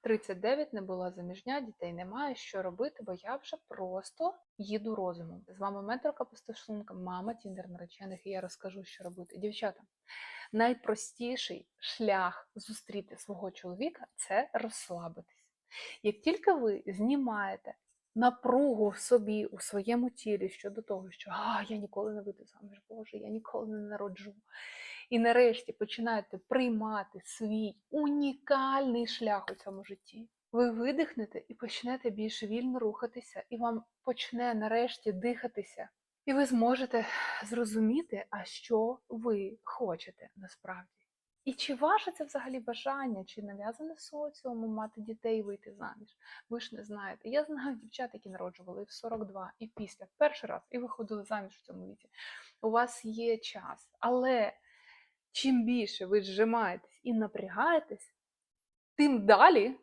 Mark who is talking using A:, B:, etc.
A: 39, не була заміжня, дітей немає. Що робити? Бо я вже просто їду розумом. З вами менторка по мама тіндер наречених, і я розкажу, що робити. Дівчата, найпростіший шлях зустріти свого чоловіка це розслабитись. Як тільки ви знімаєте напругу в собі, у своєму тілі щодо того, що а, я ніколи не вийду заміж, Боже, я ніколи не народжу. І нарешті починаєте приймати свій унікальний шлях у цьому житті. Ви видихнете і почнете більш вільно рухатися, і вам почне нарешті дихатися. І ви зможете зрозуміти, а що ви хочете насправді. І чи ваше це взагалі бажання, чи нав'язане соціумом мати дітей і вийти заміж? Ви ж не знаєте. Я знаю дівчат, які народжували в 42 і після в перший раз і виходили заміж в цьому віці. У вас є час, але чим більше ви зжимаєтесь і напрягаєтесь, тим далі